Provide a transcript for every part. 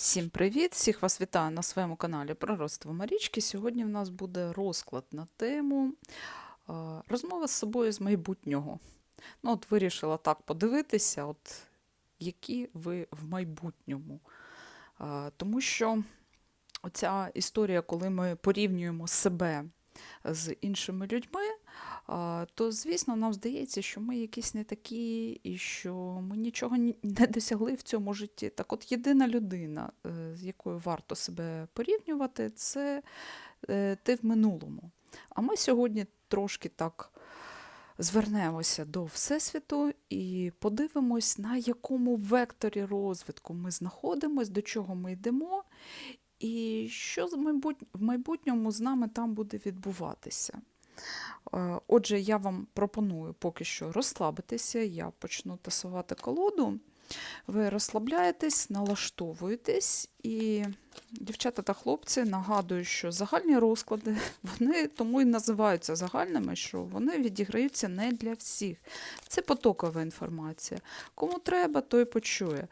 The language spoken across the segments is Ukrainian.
Всім привіт! Всіх вас вітаю на своєму каналі Пророцтво Марічки. Сьогодні в нас буде розклад на тему е, розмова з собою з майбутнього. Ну, от вирішила так подивитися, от які ви в майбутньому. Е, Тому що оця історія, коли ми порівнюємо себе з іншими людьми, то, звісно, нам здається, що ми якісь не такі, і що ми нічого не досягли в цьому житті. Так от єдина людина, е, з якою варто себе порівнювати, це е, ти в минулому. А ми сьогодні трошки так звернемося до Всесвіту і подивимось, на якому векторі розвитку ми знаходимось, до чого ми йдемо, і що в майбутньому з нами там буде відбуватися. Е, Отже, я вам пропоную поки що розслабитися. Я почну тасувати колоду. Ви розслабляєтесь, налаштовуєтесь, і дівчата та хлопці нагадую, що загальні розклади вони тому і називаються загальними, що вони відіграються не для всіх. Це потокова інформація. Кому треба, той почує.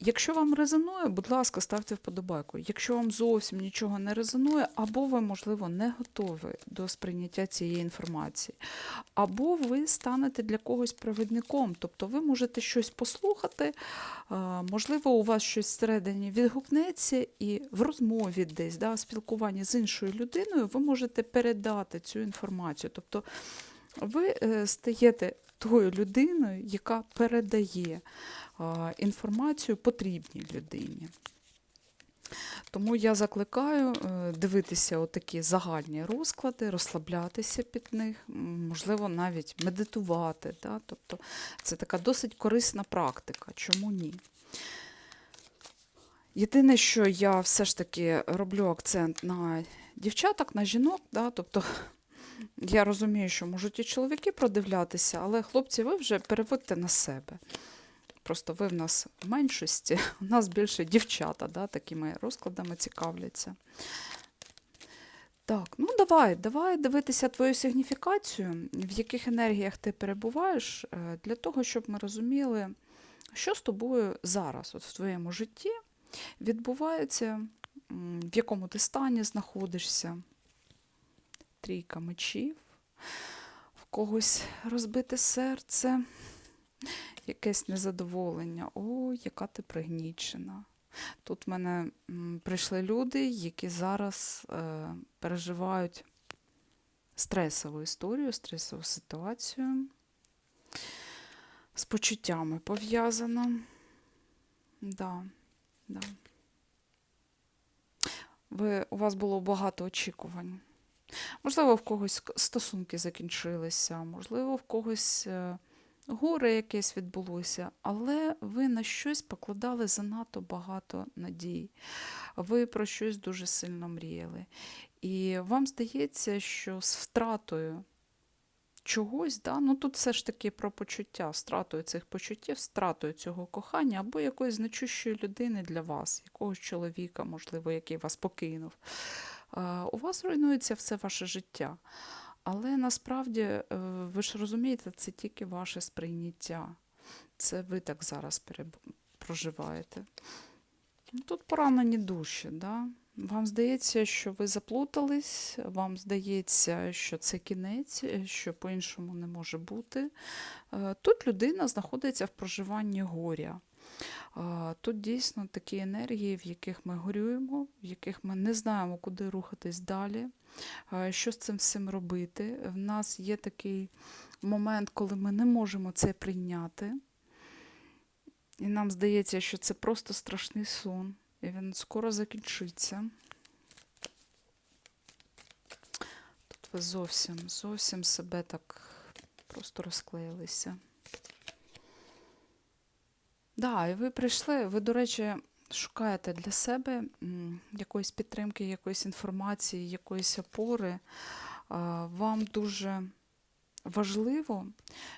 Е, Якщо вам резонує, будь ласка, ставте вподобайку. Якщо вам зовсім нічого не резонує, або ви, можливо, не готові до сприйняття цієї інформації, або ви станете для когось провідником, тобто ви можете щось послухати, можливо, у вас щось всередині відгукнеться, і в розмові десь, да, в спілкуванні з іншою людиною, ви можете передати цю інформацію. Тобто ви е, стаєте тою людиною, яка передає інформацію потрібній людині. Тому я закликаю е, дивитися отакі загальні розклади, розслаблятися під них, можливо, навіть медитувати. Да? Тобто це така досить корисна практика. Чому ні? Єдине, що я все ж таки роблю акцент на дівчаток, на жінок, да? тобто я розумію, що можуть і чоловіки продивлятися, але хлопці, ви вже переводьте на себе. Просто ви в нас в меншості, у нас більше дівчата, да, такими розкладами цікавляться. Так, ну давай, давай дивитися твою сигніфікацію, в яких енергіях ти перебуваєш, е, для того, щоб ми розуміли, що з тобою зараз, от в твоєму житті, відбувається, в якому ти стані знаходишся. Трійка мечів, в когось розбите серце, якесь незадоволення. Ой, яка ти пригнічена. Тут в мене прийшли люди, які зараз е, переживають стресову історію, стресову ситуацію. З почуттями пов'язано. Да, да. Ви, у вас було багато очікувань. Можливо, в когось стосунки закінчилися, можливо, в когось е, горе якесь відбулося, але ви на щось покладали занадто багато надій. Ви про щось дуже сильно мріяли. І вам здається, що з втратою чогось, да, ну тут все ж таки про почуття, втратою цих почуттів, втратою цього кохання або якоїсь значущої людини для вас, якогось чоловіка, можливо, який вас покинув. У вас руйнується все ваше життя. Але насправді, е, ви ж розумієте, це тільки ваше сприйняття. Це ви так зараз проживаєте. Ну, Тут поранені душі. Да? Вам здається, що ви заплутались, вам здається, що це кінець, е, що по-іншому не може бути. Е, Тут людина знаходиться в проживанні горя. Тут дійсно такі енергії, в яких ми горюємо, в яких ми не знаємо, куди рухатись далі, що з цим всім робити. В нас є такий момент, коли ми не можемо це прийняти. І нам здається, що це просто страшний сон, і він скоро закінчиться. Тут ви зовсім, зовсім себе так просто розклеїлися. Да, і ви прийшли, ви, до речі, шукаєте для себе якоїсь підтримки, якоїсь інформації, якоїсь опори. Вам дуже важливо,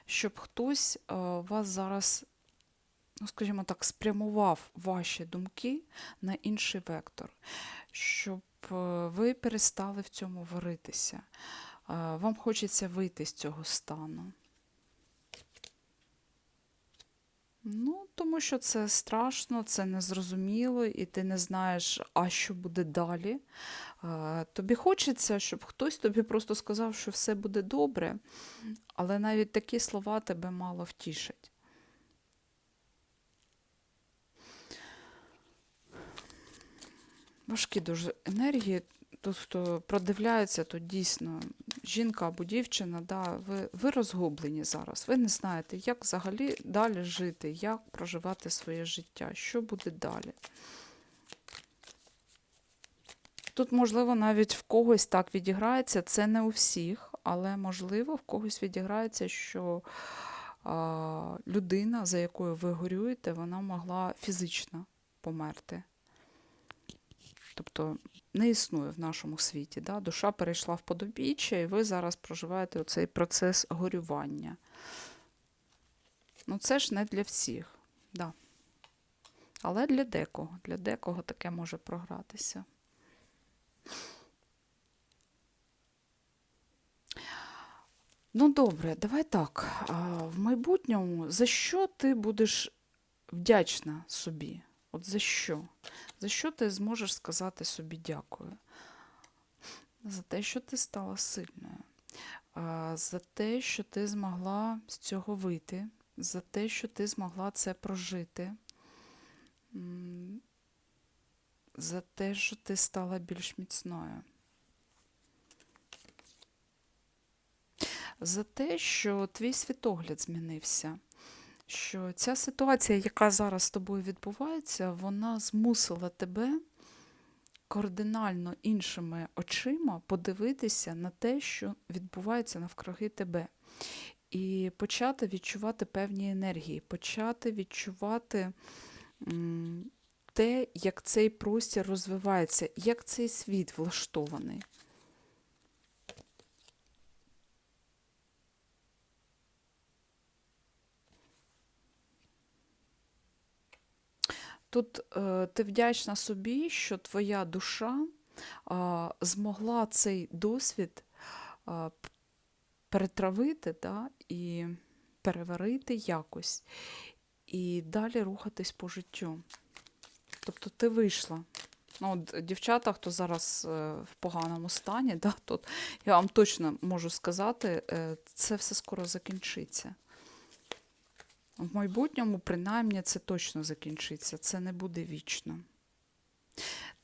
щоб хтось вас зараз, ну, скажімо так, спрямував ваші думки на інший вектор, щоб е, ви перестали в цьому варитися. Вам хочеться вийти з цього стану. Ну, тому що це страшно, це незрозуміло, і ти не знаєш, а що буде далі. Е, Тобі хочеться, щоб хтось тобі просто сказав, що все буде добре, але навіть такі слова тебе мало втішать. Важкі дуже енергії. Тут, хто продивляється, то дійсно жінка або дівчина, да, ви, ви розгублені зараз. Ви не знаєте, як взагалі далі жити, як проживати своє життя, що буде далі. Тут, можливо, навіть в когось так відіграється, це не у всіх, але можливо, в когось відіграється, що а, людина, за якою ви горюєте, вона могла фізично померти. Тобто не існує в нашому світі. Да? Душа перейшла в подобіччя, і ви зараз проживаєте цей процес горювання. Ну, це ж не для всіх. Да. Але для декого. Для декого таке може програтися. Ну, добре, давай так. В майбутньому за що ти будеш вдячна собі? От за що? За що ти зможеш сказати собі дякую? За те, що ти стала сильною, за те, що ти змогла з цього вийти, за те, що ти змогла це прожити, за те, що ти стала більш міцною. За те, що твій світогляд змінився що ця ситуація, яка зараз з тобою відбувається, вона змусила тебе кардинально іншими очима подивитися на те, що відбувається навкруги тебе. І почати відчувати певні енергії, почати відчувати те, як цей простір розвивається, як цей світ влаштований. Тут е, ти вдячна собі, що твоя душа змогла цей досвід перетравити да, і переварити якось, і далі рухатись по життю. Тобто ти вийшла. Ну, от, Дівчата, хто зараз е, в поганому стані, да, тут я вам точно можу сказати, е, це все скоро закінчиться. В майбутньому, принаймні, це точно закінчиться, це не буде вічно.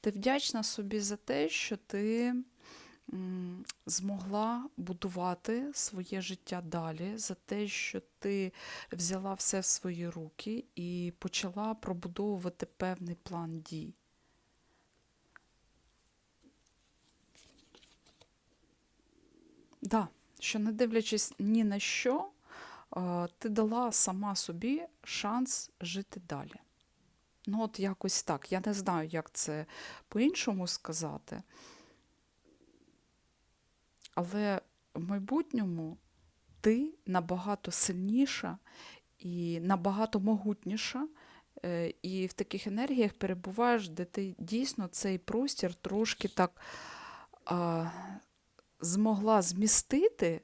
Ти вдячна собі за те, що ти змогла будувати своє життя далі, за те, що ти взяла все в свої руки і почала пробудовувати певний план дій. Да, що не дивлячись ні на що, ти дала сама собі шанс жити далі. Ну, от якось так. Я не знаю, як це по-іншому сказати. Але в майбутньому ти набагато сильніша і набагато могутніша, е, і в таких енергіях перебуваєш, де ти дійсно цей простір трошки так а, змогла змістити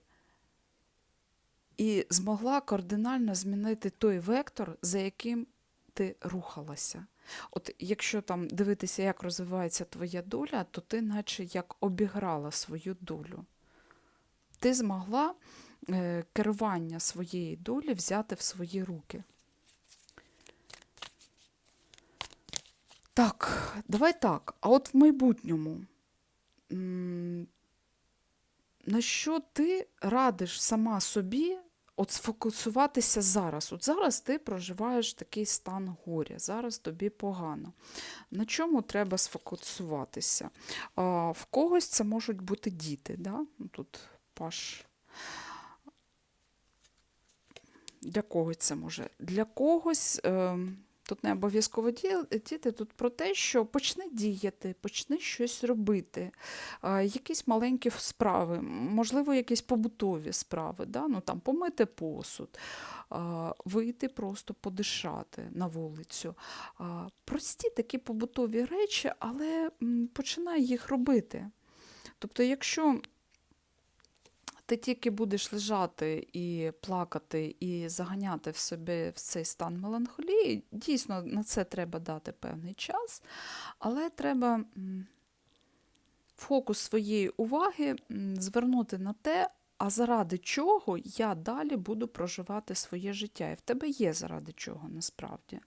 і змогла кардинально змінити той вектор, за яким ти рухалася. От якщо там дивитися, як розвивається твоя доля, то ти наче як обіграла свою долю. Ти змогла е, керування своєї долі взяти в свої руки. Так, давай так. А от в майбутньому, на що ти радиш сама собі от сфокусуватися зараз? От зараз ти проживаєш такий стан горя, зараз тобі погано. На чому треба сфокусуватися? А, в когось це можуть бути діти. Да? Ну, Тут паш. Для когось це може? Для когось. Е, Тут не обов'язково ді- діти, тут про те, що почни діяти, почни щось робити, якісь маленькі справи, можливо, якісь побутові справи, да? ну, там, помити посуд, вийти просто подишати на вулицю. Прості такі побутові речі, але починай їх робити. Тобто, якщо ти тільки будеш лежати і плакати, і заганяти в себе в цей стан меланхолії, дійсно на це треба дати певний час, але треба фокус своєї уваги звернути на те, а заради чого я далі буду проживати своє життя. І в тебе є заради чого насправді.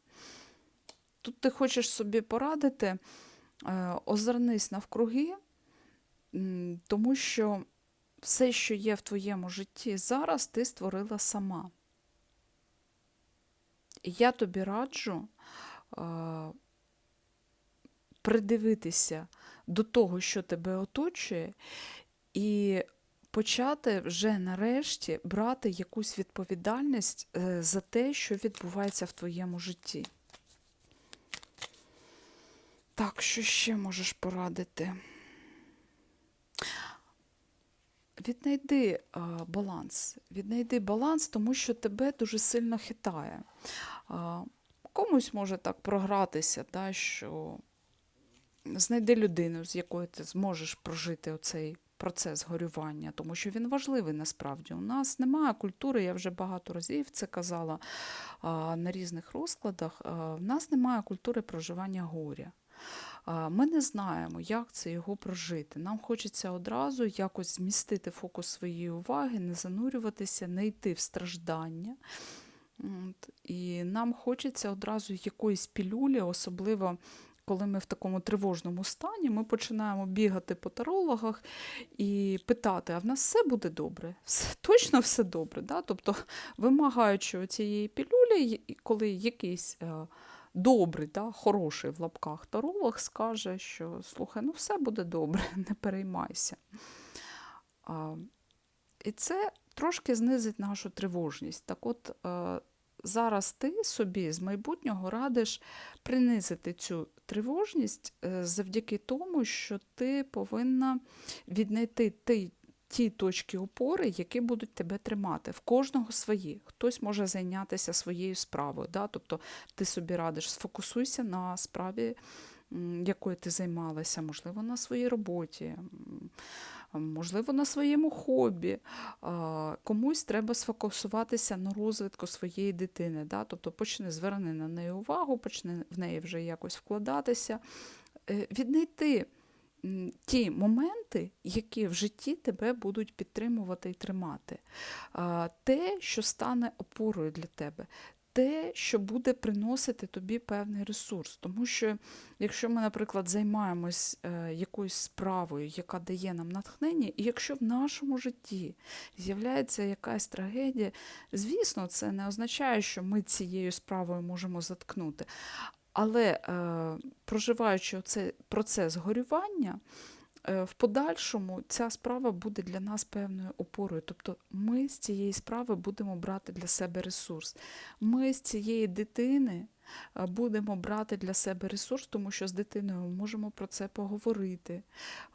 Тут ти хочеш собі порадити, е, озирнись навкруги, тому що все, що є в твоєму житті зараз, ти створила сама. І я тобі раджу е, придивитися до того, що тебе оточує, і почати вже нарешті брати якусь відповідальність е, за те, що відбувається в твоєму житті. Так, що ще можеш порадити? Віднайди а, баланс. Віднайди баланс, тому що тебе дуже сильно хитає. А, комусь може так програтися, да, що знайди людину, з якою ти зможеш прожити оцей процес горювання, тому що він важливий насправді. У нас немає культури, я вже багато разів це казала а, на різних розкладах. В нас немає культури проживання горя. Ми не знаємо, як це його прожити. Нам хочеться одразу якось змістити фокус своєї уваги, не занурюватися, не йти в страждання. І нам хочеться одразу якоїсь пілюлі, особливо коли ми в такому тривожному стані, ми починаємо бігати по тарологах і питати, а в нас все буде добре? Все, точно все добре. Да? Тобто, вимагаючи цієї пілюлі, коли якийсь е, добрий, да, хороший в лапках таролог скаже, що слухай, ну все буде добре, не переймайся. А, і це трошки знизить нашу тривожність. Так от, е, зараз ти собі з майбутнього радиш принизити цю тривожність е, завдяки тому, що ти повинна віднайти ті, ті точки опори, які будуть тебе тримати. В кожного свої. Хтось може зайнятися своєю справою. Да? Тобто ти собі радиш, сфокусуйся на справі, якою ти займалася, можливо, на своїй роботі. Можливо, на своєму хобі. Комусь треба сфокусуватися на розвитку своєї дитини. Да? Тобто почни зверни на неї увагу, почни в неї вже якось вкладатися, Е, віднайти ті моменти, які в житті тебе будуть підтримувати і тримати. Те, що стане опорою для тебе. Те, що буде приносити тобі певний ресурс. Тому що, якщо ми, наприклад, займаємось е, якоюсь справою, яка дає нам натхнення, і якщо в нашому житті з'являється якась трагедія, звісно, це не означає, що ми цією справою можемо заткнути. Але е, проживаючи цей процес горювання, е, в подальшому ця справа буде для нас певною опорою. Тобто ми з цієї справи будемо брати для себе ресурс. Ми з цієї дитини е, будемо брати для себе ресурс, тому що з дитиною ми можемо про це поговорити.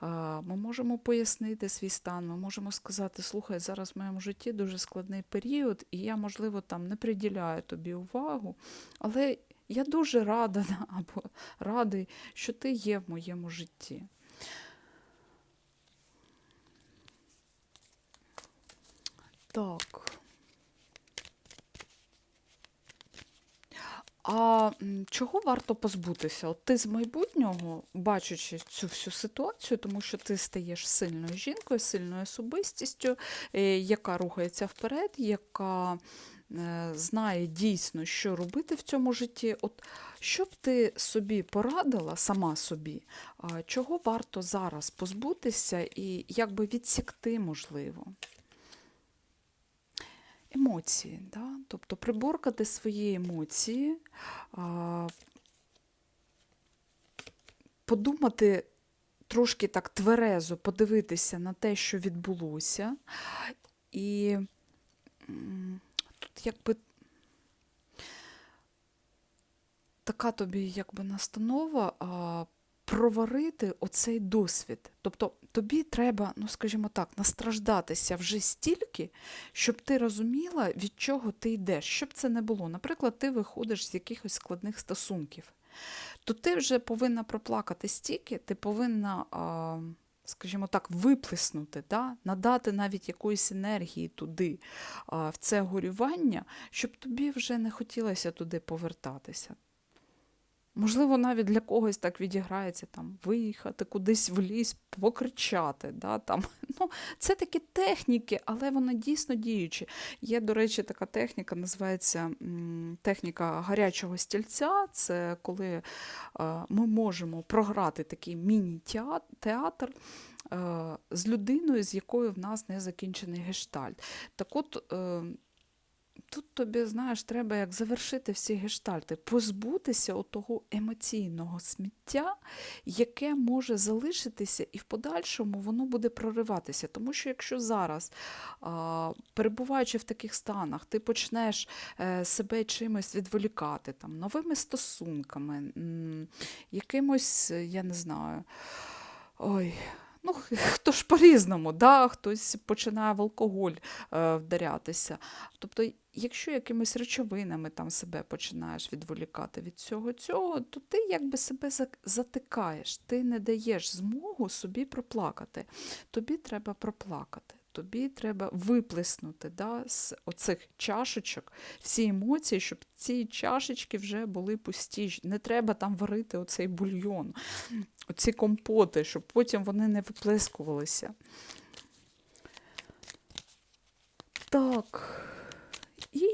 Е, Ми можемо пояснити свій стан, ми можемо сказати, слухай, зараз в моєму житті дуже складний період, і я, можливо, там не приділяю тобі увагу, але я дуже рада або радий, що ти є в моєму житті. Так. А чого варто позбутися? От ти з майбутнього, бачачи цю всю ситуацію, тому що ти стаєш сильною жінкою, сильною особистістю, е, яка рухається вперед, яка знає дійсно, що робити в цьому житті. От що б ти собі порадила, сама собі, чого варто зараз позбутися і як би відсікти, можливо? Емоції, да? тобто приборкати свої емоції, подумати трошки так тверезо, подивитися на те, що відбулося, і якби така тобі якби настанова а, проварити оцей досвід. Тобто тобі треба, ну скажімо так, настраждатися вже стільки, щоб ти розуміла, від чого ти йдеш, щоб це не було. Наприклад, ти виходиш з якихось складних стосунків, то ти вже повинна проплакати стільки, ти повинна а, скажімо так, виплеснути, да? надати навіть якоїсь енергії туди, в це горювання, щоб тобі вже не хотілося туди повертатися. Можливо, навіть для когось так відіграється там виїхати кудись в ліс, покричати. Да, там. Ну, це такі техніки, але вони дійсно діючі. Є, до речі, така техніка, називається техніка гарячого стільця. Це коли е, ми можемо програти такий міні-театр е, з людиною, з якою в нас не закінчений гештальт. Так от. Тут тобі, знаєш, треба як завершити всі гештальти, позбутися отого емоційного сміття, яке може залишитися, і в подальшому воно буде прориватися. Тому що якщо зараз, перебуваючи в таких станах, ти почнеш е, себе чимось відволікати, там, новими стосунками, якимось, я не знаю, ой. Ну, хто ж по-різному, да? хтось починає в алкоголь е, вдарятися. Тобто, якщо якимись речовинами там себе починаєш відволікати від цього цього, то ти якби себе затикаєш, ти не даєш змогу собі проплакати. Тобі треба проплакати. Тобі треба виплеснути да, з оцих чашечок всі емоції, щоб ці чашечки вже були пусті. Не треба там варити оцей бульйон, оці компоти, щоб потім вони не виплескувалися. Так. І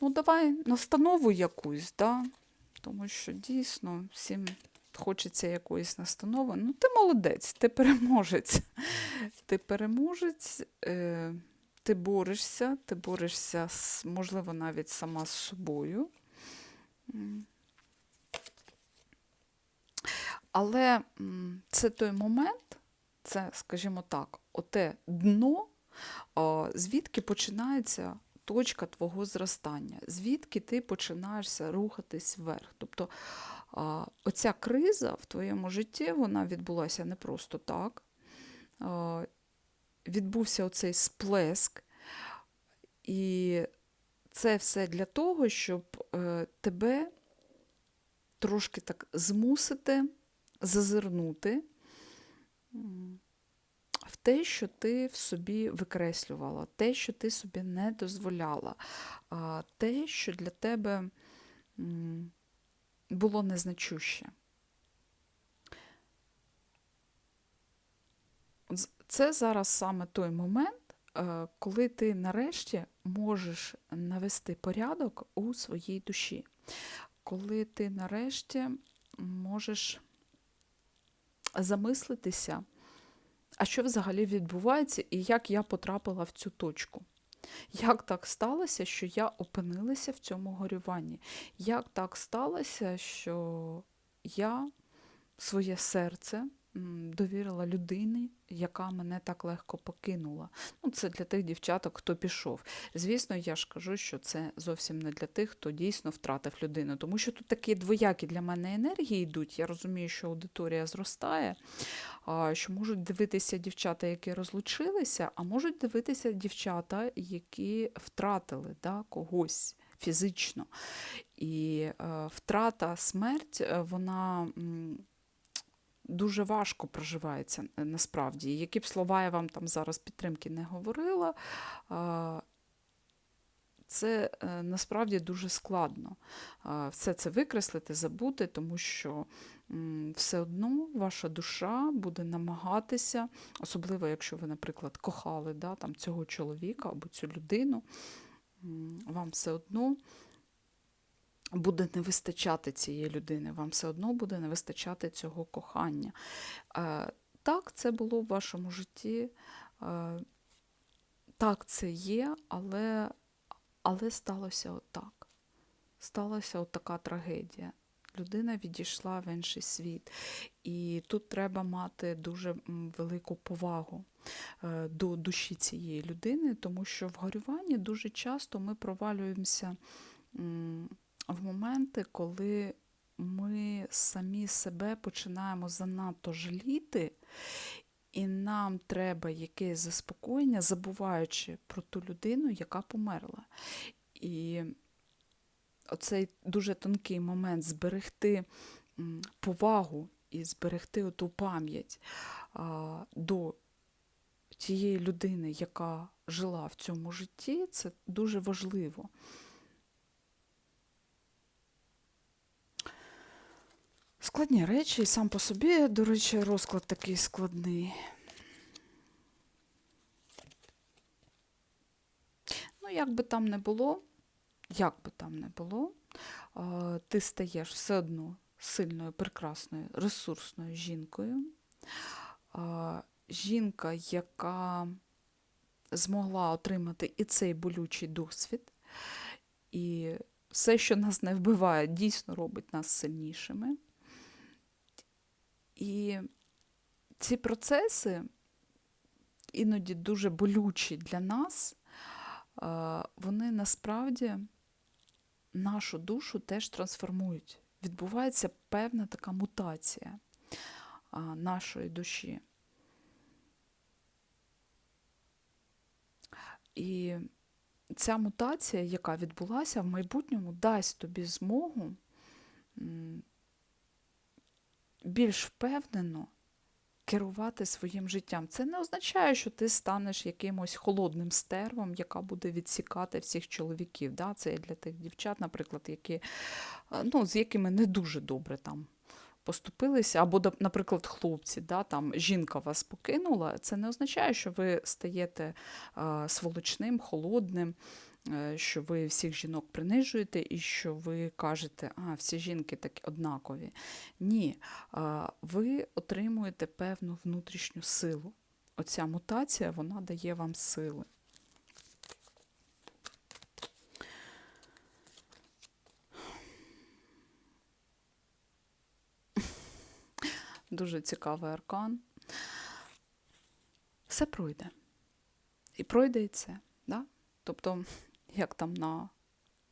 ну, давай настанову якусь, да? тому що дійсно всім хочеться якоїсь настанови. Ну, ти молодець, ти переможець. Ти переможець, е, ти борешся, ти борешся, можливо, навіть сама з собою. Але це той момент, це, скажімо так, оте дно, звідки починається точка твого зростання, звідки ти починаєшся рухатись вверх. Тобто оця криза в твоєму житті вона відбулася не просто так. Відбувся оцей сплеск, і це все для того, щоб е, тебе трошки так змусити зазирнути в те, що ти в собі викреслювала, те, що ти собі не дозволяла, те, що для тебе було незначуще. Це зараз саме той момент, е, коли ти нарешті можеш навести порядок у своїй душі, коли ти нарешті можеш замислитися, а що взагалі відбувається, і як я потрапила в цю точку. Як так сталося, що я опинилася в цьому горюванні? Як так сталося, що я своє серце довірила людині, яка мене так легко покинула? Ну, це для тих дівчаток, хто пішов. Звісно, я ж кажу, що це зовсім не для тих, хто дійсно втратив людину, тому що тут такі двоякі для мене енергії йдуть. Я розумію, що аудиторія зростає, що можуть дивитися дівчата, які розлучилися, а можуть дивитися дівчата, які втратили да, когось фізично. І е, втрата, смерть, е, вона. Дуже важко проживається е, насправді. Які б слова я вам там зараз підтримки не говорила, це е, насправді дуже складно все це викреслити, забути, тому що все одно ваша душа буде намагатися, особливо якщо ви, наприклад, кохали да, там, цього чоловіка або цю людину, вам все одно буде не вистачати цієї людини, вам все одно буде не вистачати цього кохання. Е, Так, це було в вашому житті, е, так, це є, але, але сталося отак. Сталася от така трагедія. Людина відійшла в інший світ. І тут треба мати дуже велику повагу е, до душі цієї людини, тому що в горюванні дуже часто ми провалюємося в моменти, коли ми самі себе починаємо занадто жаліти, і нам треба якесь заспокоєння, забуваючи про ту людину, яка померла. І оцей дуже тонкий момент зберегти повагу і зберегти оту пам'ять до тієї людини, яка жила в цьому житті, це дуже важливо. Складні речі, і сам по собі, до речі, розклад такий складний. Ну, як би там не було, як би там не було, ти стаєш все одно сильною, прекрасною, ресурсною жінкою. Жінка, яка змогла отримати і цей болючий досвід, і все, що нас не вбиває, дійсно робить нас сильнішими. І ці процеси іноді дуже болючі для нас, вони насправді нашу душу теж трансформують. Відбувається певна така мутація нашої душі. І ця мутація, яка відбулася в майбутньому, дасть тобі змогу більш впевнено керувати своїм життям. Це не означає, що ти станеш якимось холодним стервом, яка буде відсікати всіх чоловіків. Да? Це для тих дівчат, наприклад, які, е, ну, з якими не дуже добре там поступилися, або, наприклад, хлопці, да, там жінка вас покинула, це не означає, що ви стаєте е, сволочним, холодним, що ви всіх жінок принижуєте і що ви кажете, а всі жінки такі однакові. Ні, е, ви отримуєте певну внутрішню силу. Оця мутація вона дає вам сили. Дуже цікавий аркан. Все пройде. І пройде і це. Да? Тобто, як там на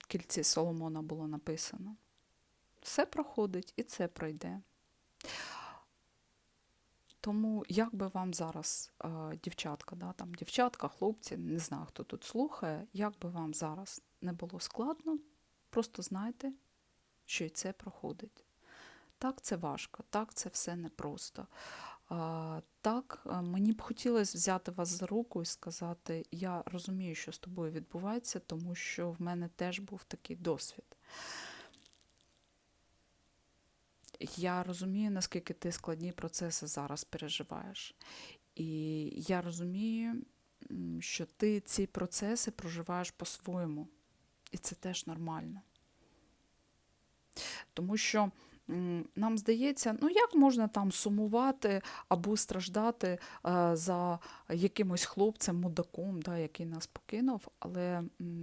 кільці Соломона було написано, все проходить і це пройде. Тому як би вам зараз, е, дівчатка, да, там, дівчатка, хлопці, не знаю, хто тут слухає, як би вам зараз не було складно, просто знайте, що і це проходить. Так, це важко, так, це все непросто. Так, мені б хотілося взяти вас за руку і сказати: я розумію, що з тобою відбувається, тому що в мене теж був такий досвід. Я розумію, наскільки ти складні процеси зараз переживаєш. І я розумію, що ти ці процеси проживаєш по-своєму. І це теж нормально. Тому що нам здається, ну як можна там сумувати або страждати е, за якимось хлопцем, мудаком, да, який нас покинув. Але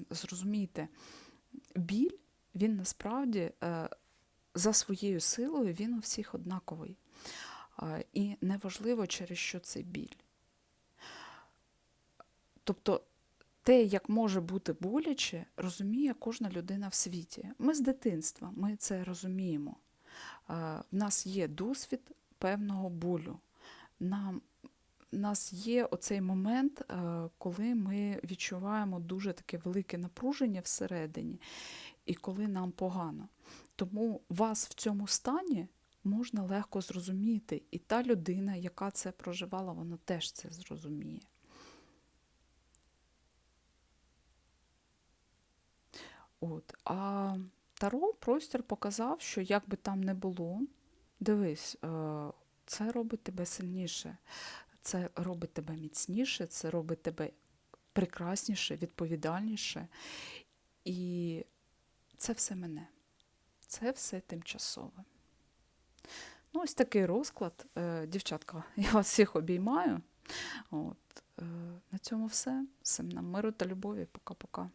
зрозумійте, біль, він насправді е, за своєю силою він у всіх однаковий. І неважливо, через що цей біль. Тобто те, як може бути боляче, розуміє кожна людина в світі. Ми з дитинства, ми це розуміємо. Е, В нас є досвід певного болю. Нам, у нас є оцей момент, е, коли ми відчуваємо дуже таке велике напруження всередині, і коли нам погано. Тому вас в цьому стані можна легко зрозуміти. І та людина, яка це проживала, вона теж це зрозуміє. От. А Таро простір показав, що як би там не було, дивись, е, це робить тебе сильніше, це робить тебе міцніше, це робить тебе прекрасніше, відповідальніше. І це все мене. Це все тимчасове. Ну, ось такий розклад. Е, Дівчатка, я вас всіх обіймаю. От. е, На цьому все. Всім нам миру та любові. Пока-пока.